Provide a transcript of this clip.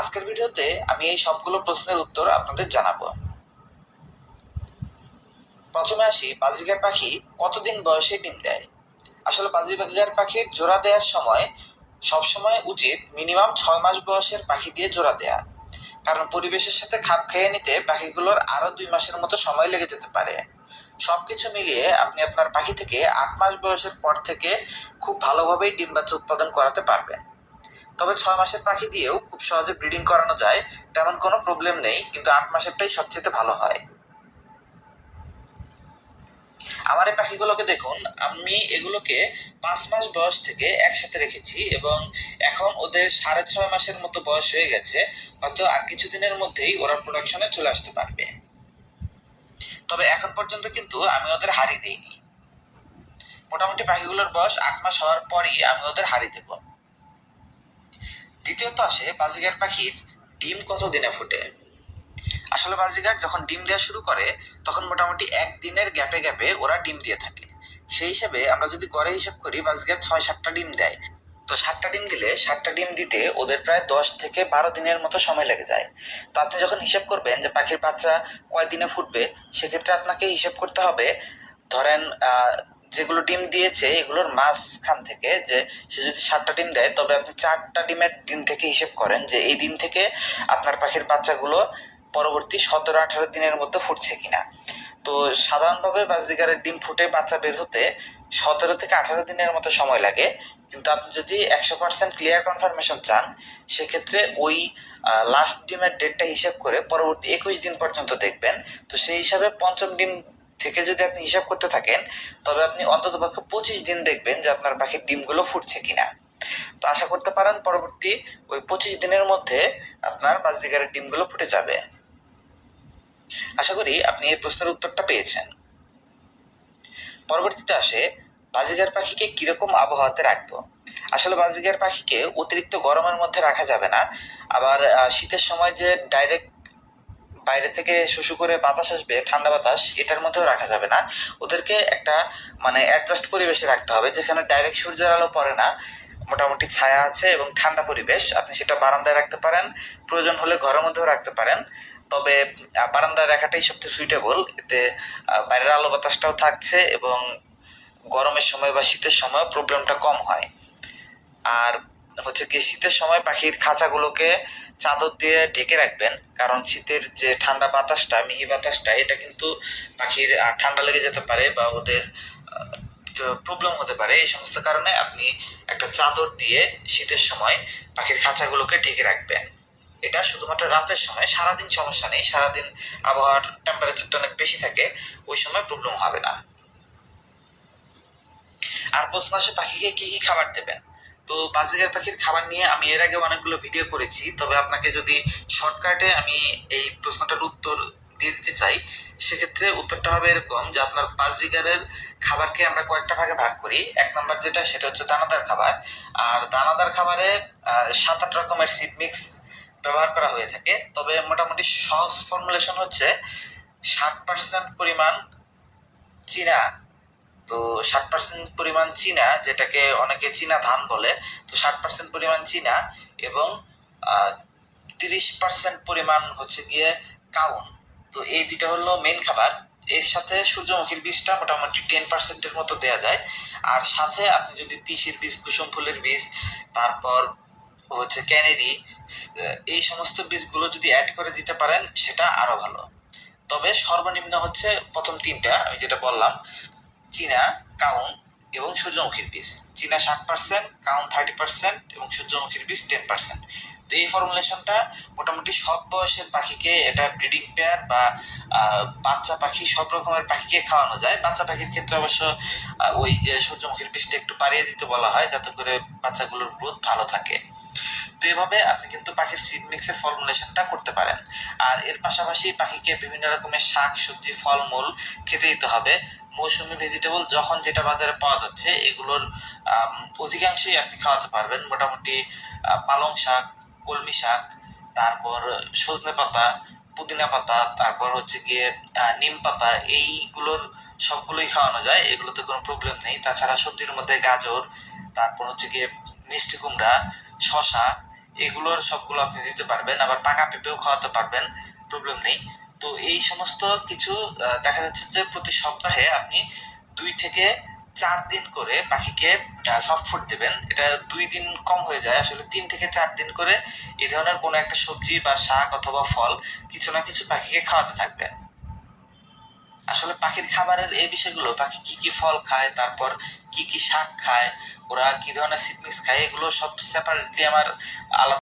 আজকের ভিডিওতে আমি এই সবগুলো প্রশ্নের উত্তর আপনাদের জানাব। প্রথমে আসি বাজরিকার পাখি কতদিন বয়সে ডিম দেয়? আসলে বাজরিকার পাখির জোড়া দেওয়ার সময় সবসময় উচিত মিনিমাম ছয় মাস বয়সের পাখি দিয়ে জোড়া দেয়া। কারণ পরিবেশের সাথে খাপ খেয়ে নিতে পাখিগুলোর আরও দুই মাসের মতো সময় লেগে যেতে পারে। সবকিছু মিলিয়ে আপনি আপনার পাখি থেকে আট মাস বয়সের পর থেকে খুব ভালোভাবেই ডিম বাচ্চা উৎপাদন করাতে পারবেন। তবে ছয় মাসের পাখি দিয়েও খুব সহজে ব্রিডিং করানো যায়, তেমন কোনো প্রবলেম নেই, কিন্তু আট মাসেরটাই সবচেয়ে ভালো হয়। আমার এই পাখিগুলোকে দেখুন, আমি এগুলোকে পাঁচ মাস বয়স থেকে একসাথে রেখেছি এবং এখন ওদের সাড়ে ছয় মাসের মতো বয়স হয়ে গেছে, হয়তো আর কিছুদিনের মধ্যেই ওরা প্রোডাকশনে চলে আসতে পারবে। তবে এখন পর্যন্ত কিন্তু আমি ওদের হারি দিইনি। মোটামুটি পাখিগুলোর বয়স আট মাস হওয়ার পরই আমি ওদের হারি দেব। দ্বিতীয়ত আসে বাজিগার পাখির ডিম কত দিনে ফুটে? আসলে বাজিগার যখন ডিম দেওয়া শুরু করে, তখন মোটামুটি একদিনের গ্যাপে গ্যাপে ওরা ডিম দিয়ে থাকে। সেই হিসাবে আমরা যদি গড়ে হিসাব করি বাজিগার ছয়, সাতটা ডিম দেয়। তো সাতটা ডিম দিলে সাতটা ডিম দিতে ওদের প্রায় দশ থেকে বারো দিনের মতো সময় লেগে যায়। তো আপনি যখন হিসাব করবেন যে পাখির বাচ্চা কয় দিনে ফুটবে, সেক্ষেত্রে আপনাকে হিসাব করতে হবে, ধরেন যেগুলো ডিম দিয়েছে, এগুলোর মাঝখান থেকে যে সে যদি সাতটা ডিম দেয়, তবে আপনি চারটা ডিমের দিন থেকে হিসেব করেন যে এই দিন থেকে আপনার পাখির বাচ্চাগুলো পরবর্তী সতেরো, আঠারো দিনের মধ্যে ফুটছে কিনা। তো সাধারণভাবে বাজরিগারের ডিম ফুটে বাচ্চা বের হতে সতেরো থেকে আঠারো দিনের মতো সময় লাগে। কিন্তু আপনি যদি একশো পার্সেন্ট ক্লিয়ার কনফার্মেশন চান, সেক্ষেত্রে ওই লাস্ট ডিমের ডেটটা হিসেব করে পরবর্তী একুশ দিন পর্যন্ত দেখবেন। তো সেই হিসাবে পঞ্চম ডিম থেকে যদি আপনি হিসাব করতে থাকেন, তবে আপনি অন্তত পক্ষে পঁচিশ দিন দেখবেন যে আপনার পাখির ডিমগুলো ফুটছে কিনা। তো আশা করতে পারেন পরবর্তী ওই পঁচিশ দিনের মধ্যে আপনার বাজরিগারের ডিমগুলো ফুটে যাবে। আশা করি আপনি এই প্রশ্নের উত্তরটা পেয়েছেন। পরবর্তীতে আসে বাজিগার পাখিকে কীরকম আবহাওয়াতে রাখব? আসলে বাজিগার পাখিকে অতিরিক্ত গরমের মধ্যে রাখা যাবে না। আবার শীতের সময় যে ডাইরেক্ট বাইরে থেকে শুশু করে বাতাস আসবে, ঠান্ডা বাতাস, এটার মধ্যেও রাখা যাবে না। ওদেরকে একটা মানে অ্যাডজাস্ট পরিবেশে রাখতে হবে, যেখানে ডাইরেক্ট সূর্যের আলো পড়ে না। মোটামুটি ছায়া আছে এবং ঠান্ডা পরিবেশ। আপনি সেটা বারান্দায় রাখতে পারেন। প্রয়োজন হলে ঘরের মধ্যেও রাখতে পারেন। তবে বারান্দায় রাখাটাই সবচেয়ে সুইটেবল এতে বাইরের আলো বাতাসটাও থাকছে এবং গরমের সময় বা শীতের সময় প্রবলেমটা কম হয়। আর হচ্ছে কি, শীতের সময় পাখির খাঁচাগুলোকে চাদর দিয়ে ঢেকে রাখবেন। কারণ শীতের যে ঠান্ডা বাতাসটা, মিহি বাতাসটা, এটা কিন্তু পাখির ঠান্ডা লেগে যেতে পারে বা ওদের প্রবলেম হতে পারে। এই সমস্ত কারণে আপনি একটা চাদর দিয়ে শীতের সময় পাখির খাঁচাগুলোকে ঢেকে রাখবেন। এটা শুধুমাত্র রাতের সময়, সারাদিন সমস্যা নেই। সারাদিন আবহাওয়ার টেম্পারেচারটা অনেক বেশি থাকে, ওই সময় প্রবলেম হবে না। আর প্রশ্ন আসে, পাখিকে কি কি খাবার দেবেন? তো বাজিগার পাখির খাবার নিয়ে আমি এর আগে অনেকগুলো ভিডিও করেছি। তবে আপনাকে যদি শর্টকাটে আমি এই প্রশ্নটার উত্তর দিয়ে দিতে চাই, সেক্ষেত্রে উত্তরটা হবে এরকম যে আপনার বাজরিগারের খাবারকে আমরা কয়েকটা ভাগে ভাগ করি। এক নম্বর যেটা, সেটা হচ্ছে দানাদার খাবার। আর দানাদার খাবারে সাত আট রকমের সিড মিক্স ব্যবহার করা হয়ে থাকে। তবে মোটামুটি সহজ ফর্মুলেশন হচ্ছে ষাট পার্সেন্ট পরিমাণ চীনা তো ষাট পার্সেন্ট পরিমাণ চীনা, যেটাকে অনেকে চীনা ধান বলে, তো ষাট পার্সেন্ট পরিমাণ চীনা এবং তিরিশ পার্সেন্ট পরিমাণ হচ্ছে গিয়ে কাউন। তো এই দুইটা হলো মেন খাবার। এর সাথে সূর্যমুখীর বীজটা মোটামুটি টেন পার্সেন্টের মতো দেওয়া যায়। আর সাথে আপনি যদি তিসির বীজ, কুসুম ফুলের বীজ, তারপর হচ্ছে ক্যানেরি এই সমস্ত বীজগুলো যদি অ্যাড করে দিতে পারেন, সেটা আরও ভালো। তবে সর্বনিম্ন হচ্ছে প্রথম তিনটা, আমি যেটা বললাম। চীনা, কাউন এবং সূর্যমুখীর বীজ। চীনা ষাট পার্সেন্ট কাউন থার্টি পার্সেন্ট এবং সূর্যমুখীর বীজ টেন পার্সেন্ট তো এই ফর্মুলেশনটা মোটামুটি সব বয়সের পাখিকে এটা ব্রিডিং পেয়ার বা বাচ্চা পাখি সব রকমের পাখিকে খাওয়ানো যায়। বাচ্চা পাখির ক্ষেত্রে অবশ্য ওই যে সূর্যমুখীর বীজটা একটু বাড়িয়ে দিতে বলা হয়, যাতে করে বাচ্চাগুলোর গ্রোথ ভালো থাকে। তো এভাবে আপনি কিন্তু পাখির সিড মিক্সের ফর্মুলেশনটা করতে পারেন। আর এর পাশাপাশি পাখিকে বিভিন্ন রকমের শাক, সবজি, ফলমূল খেতে দিতে হবে। মৌসুমি ভেজিটেবল যখন যেটা বাজারে পাওয়া যাচ্ছে, এগুলোর অধিকাংশই আপনি খাওয়াতে পারবেন। মোটামুটি পালং শাক, কলমি শাক, তারপর সজনে পাতা, পুদিনা পাতা, তারপর হচ্ছে গিয়ে নিম পাতা, এইগুলোর সবগুলোই খাওয়ানো যায়। এগুলোতে কোনো প্রবলেম নেই। তাছাড়া সবজির মধ্যে গাজর, তারপর হচ্ছে গিয়ে মিষ্টি কুমড়া শশা এগুলোর সবগুলো আপনি দিতে পারবেন, আবার পাকা পেঁপেও খাওয়াতে পারবেন প্রবলেম নেই। তো এই সমস্ত কিছু দেখা যাচ্ছে যে প্রতি সপ্তাহে আপনি দুই থেকে চার দিন করে পাখিকে সফট ফুড দেবেন। এটা দুই দিন কম হয়ে যায়, আসলে তিন থেকে চার দিন করে এই ধরনের কোনো একটা সবজি বা শাক অথবা ফল কিছু না কিছু পাখিকে খাওয়াতে থাকবেন। আসলে পাখির খাবারের এই বিষয়গুলো, পাখি কি কি ফল খায়, তারপর কি কি শাক খায়, ওরা কি ধরনের সিডমিক্স খায়, এগুলো সব সেপারেটলি আমার আলাদা